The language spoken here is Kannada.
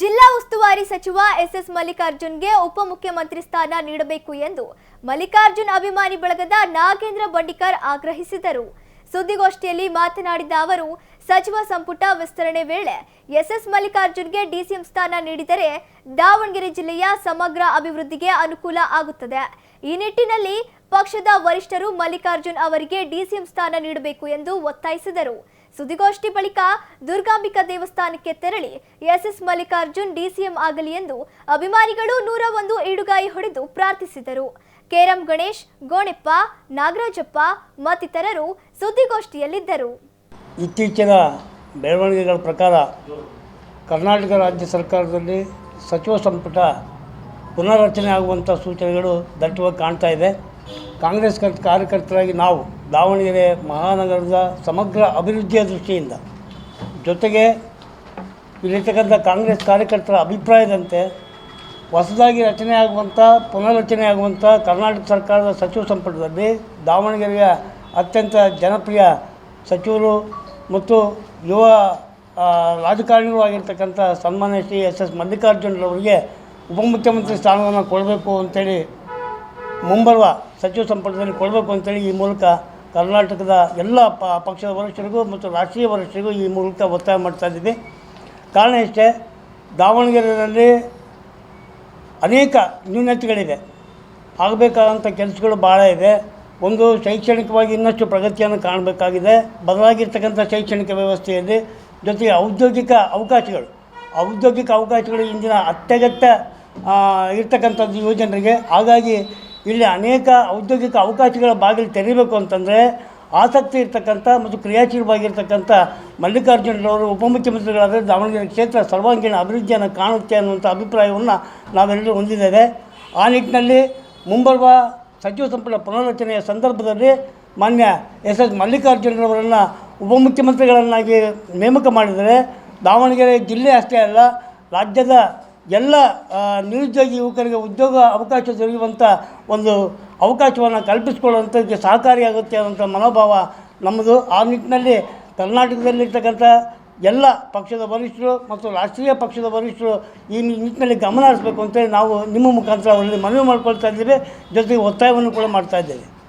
ಜಿಲ್ಲಾ ಉಸ್ತುವಾರಿ ಸಚಿವ ಎಸ್ಎಸ್ ಮಲ್ಲಿಕಾರ್ಜುನ್ಗೆ ಉಪಮುಖ್ಯಮಂತ್ರಿ ಸ್ಥಾನ ನೀಡಬೇಕು ಎಂದು ಮಲ್ಲಿಕಾರ್ಜುನ್ ಅಭಿಮಾನಿ ಬಳಗದ ನಾಗೇಂದ್ರ ಬಂಡಿಕರ್ ಆಗ್ರಹಿಸಿದರು. ಸುದ್ದಿಗೋಷ್ಠಿಯಲ್ಲಿ ಮಾತನಾಡಿದ ಅವರು, ಸಚಿವ ಸಂಪುಟ ವಿಸ್ತರಣೆ ವೇಳೆ ಎಸ್ಎಸ್ ಮಲ್ಲಿಕಾರ್ಜುನ್ಗೆ ಡಿಸಿಎಂ ಸ್ಥಾನ ನೀಡಿದರೆ ದಾವಣಗೆರೆ ಜಿಲ್ಲೆಯ ಸಮಗ್ರ ಅಭಿವೃದ್ಧಿಗೆ ಅನುಕೂಲ ಆಗುತ್ತದೆ. ಈ ನಿಟ್ಟಿನಲ್ಲಿ ಪಕ್ಷದ ವರಿಷ್ಠರು ಮಲ್ಲಿಕಾರ್ಜುನ್ ಅವರಿಗೆ ಡಿಸಿಎಂ ಸ್ಥಾನ ನೀಡಬೇಕು ಎಂದು ಒತ್ತಾಯಿಸಿದರು. ಸುದ್ದಿಗೋಷ್ಠಿ ಬಳಿಕ ದುರ್ಗಾಂಬಿಕಾ ದೇವಸ್ಥಾನಕ್ಕೆ ತೆರಳಿ ಎಸ್ಎಸ್ ಮಲ್ಲಿಕಾರ್ಜುನ್ ಡಿಸಿಎಂ ಆಗಲಿ ಎಂದು ಅಭಿಮಾನಿಗಳು ನೂರ ಒಂದು ಈಡುಗಾಯಿ ಹೊಡೆದು ಪ್ರಾರ್ಥಿಸಿದರು. ಕೆರಂ ಗಣೇಶ್, ಗೋಣೆಪ್ಪ, ನಾಗರಾಜಪ್ಪ ಮತ್ತಿತರರು ಸುದ್ದಿಗೋಷ್ಠಿಯಲ್ಲಿದ್ದರು. ಇತ್ತೀಚಿನ ಬೆಳವಣಿಗೆಗಳ ಪ್ರಕಾರ ಕರ್ನಾಟಕ ರಾಜ್ಯ ಸರ್ಕಾರದಲ್ಲಿ ಸಚಿವ ಸಂಪುಟ ಪುನರ್ರಚನೆ ಆಗುವಂಥ ಸೂಚನೆಗಳು ದಟ್ಟವಾಗಿ ಕಾಣ್ತಾ ಇದೆ. ಕಾಂಗ್ರೆಸ್ ಕರ್, ಕಾರ್ಯಕರ್ತರಾಗಿ ನಾವು ದಾವಣಗೆರೆ ಮಹಾನಗರದ ಸಮಗ್ರ ಅಭಿವೃದ್ಧಿಯ ದೃಷ್ಟಿಯಿಂದ ಜೊತೆಗೆ ಇಲ್ಲಿರ್ತಕ್ಕಂಥ ಕಾಂಗ್ರೆಸ್ ಕಾರ್ಯಕರ್ತರ ಅಭಿಪ್ರಾಯದಂತೆ ಹೊಸದಾಗಿ ರಚನೆ ಆಗುವಂಥ, ಪುನರ್ರಚನೆ ಕರ್ನಾಟಕ ಸರ್ಕಾರದ ಸಚಿವ ಸಂಪುಟದಲ್ಲಿ ದಾವಣಗೆರೆಯ ಅತ್ಯಂತ ಜನಪ್ರಿಯ ಸಚಿವರು ಮತ್ತು ಯುವ ರಾಜಕಾರಣಿಗಳು ಆಗಿರ್ತಕ್ಕಂಥ ಸನ್ಮಾನ್ಯ ಶ್ರೀ ಎಸ್ ಎಸ್ ಮಲ್ಲಿಕಾರ್ಜುನರವರಿಗೆ ಉಪಮುಖ್ಯಮಂತ್ರಿ ಸ್ಥಾನವನ್ನು ಕೊಡಬೇಕು ಅಂತೇಳಿ ಮುಂಬರುವ ಸಚಿವ ಸಂಪುಟದಲ್ಲಿ ಕೊಡಬೇಕು ಅಂತೇಳಿ ಈ ಮೂಲಕ ಕರ್ನಾಟಕದ ಎಲ್ಲ ಪಕ್ಷದ ವರಿಷ್ಠರಿಗೂ ಮತ್ತು ರಾಷ್ಟ್ರೀಯ ವರಿಷ್ಠರಿಗೂ ಈ ಮೂಲಕ ಒತ್ತಾಯ ಮಾಡ್ತಾ ಇದ್ದೀವಿ. ಕಾರಣ ಇಷ್ಟೇ, ದಾವಣಗೆರೆಯಲ್ಲಿ ಅನೇಕ ನ್ಯೂನತೆಗಳಿದೆ ಆಗಬೇಕಾದಂಥ ಕೆಲಸಗಳು ಭಾಳ ಇದೆ. ಒಂದು ಶೈಕ್ಷಣಿಕವಾಗಿ ಇನ್ನಷ್ಟು ಪ್ರಗತಿಯನ್ನು ಕಾಣಬೇಕಾಗಿದೆ. ಬದಲಾಗಿರ್ತಕ್ಕಂಥ ಶೈಕ್ಷಣಿಕ ವ್ಯವಸ್ಥೆಯಲ್ಲಿ ಜೊತೆಗೆ ಔದ್ಯೋಗಿಕ ಅವಕಾಶಗಳು. ಔದ್ಯೋಗಿಕ ಅವಕಾಶಗಳು ಇಂದಿನ ಅತ್ಯಗತ್ಯ ಇರ್ತಕ್ಕಂಥದ್ದು ಯುವಜನರಿಗೆ. ಹಾಗಾಗಿ ಇಲ್ಲಿ ಅನೇಕ ಔದ್ಯೋಗಿಕ ಅವಕಾಶಗಳ ಬಾಗಿಲು ತೆರೀಬೇಕು ಅಂತಂದರೆ ಆಸಕ್ತಿ ಇರ್ತಕ್ಕಂಥ ಮತ್ತು ಕ್ರಿಯಾಶೀಲವಾಗಿರ್ತಕ್ಕಂಥ ಮಲ್ಲಿಕಾರ್ಜುನರವರು ಉಪಮುಖ್ಯಮಂತ್ರಿಗಳಾದರೆ ದಾವಣಗೆರೆ ಕ್ಷೇತ್ರ ಸರ್ವಾಂಗೀಣ ಅಭಿವೃದ್ಧಿಯನ್ನು ಕಾಣುತ್ತೆ ಅನ್ನುವಂಥ ಅಭಿಪ್ರಾಯವನ್ನು ನಾವೆಲ್ಲರೂ ಹೊಂದಿದ್ದೇವೆ. ಆ ನಿಟ್ಟಿನಲ್ಲಿ ಮುಂಬರುವ ಸಚಿವ ಸಂಪುಟ ಪುನರ್ರಚನೆಯ ಸಂದರ್ಭದಲ್ಲಿ ಮಾನ್ಯ ಎಸ್ ಎಸ್ ಮಲ್ಲಿಕಾರ್ಜುನರವರನ್ನು ಉಪಮುಖ್ಯಮಂತ್ರಿಗಳನ್ನಾಗಿ ನೇಮಕ ಮಾಡಿದರೆ ದಾವಣಗೆರೆ ಜಿಲ್ಲೆ ಅಷ್ಟೇ ಅಲ್ಲ, ರಾಜ್ಯದ ಎಲ್ಲ ನಿರುದ್ಯೋಗಿ ಯುವಕರಿಗೆ ಉದ್ಯೋಗ ಅವಕಾಶ ದೊರೆಯುವಂಥ ಒಂದು ಅವಕಾಶವನ್ನು ಕಲ್ಪಿಸಿಕೊಳ್ಳುವಂಥದ್ದಕ್ಕೆ ಸಹಕಾರಿಯಾಗುತ್ತೆ ಅನ್ನೋಂಥ ಮನೋಭಾವ ನಮ್ಮದು. ಆ ನಿಟ್ಟಿನಲ್ಲಿ ಕರ್ನಾಟಕದಲ್ಲಿರ್ತಕ್ಕಂಥ ಎಲ್ಲ ಪಕ್ಷದ ವರಿಷ್ಠರು ಮತ್ತು ರಾಷ್ಟ್ರೀಯ ಪಕ್ಷದ ವರಿಷ್ಠರು ಈ ನಿಟ್ಟಿನಲ್ಲಿ ಗಮನ ಹರಿಸ್ಬೇಕು ಅಂತೇಳಿ ನಾವು ನಿಮ್ಮ ಮುಖಾಂತರ ಅವರಲ್ಲಿ ಮನವಿ ಮಾಡ್ಕೊಳ್ತಾ ಇದ್ದೀವಿ. ಜೊತೆಗೆ ಒತ್ತಾಯವನ್ನು ಕೂಡ ಮಾಡ್ತಾ ಇದ್ದೇವೆ.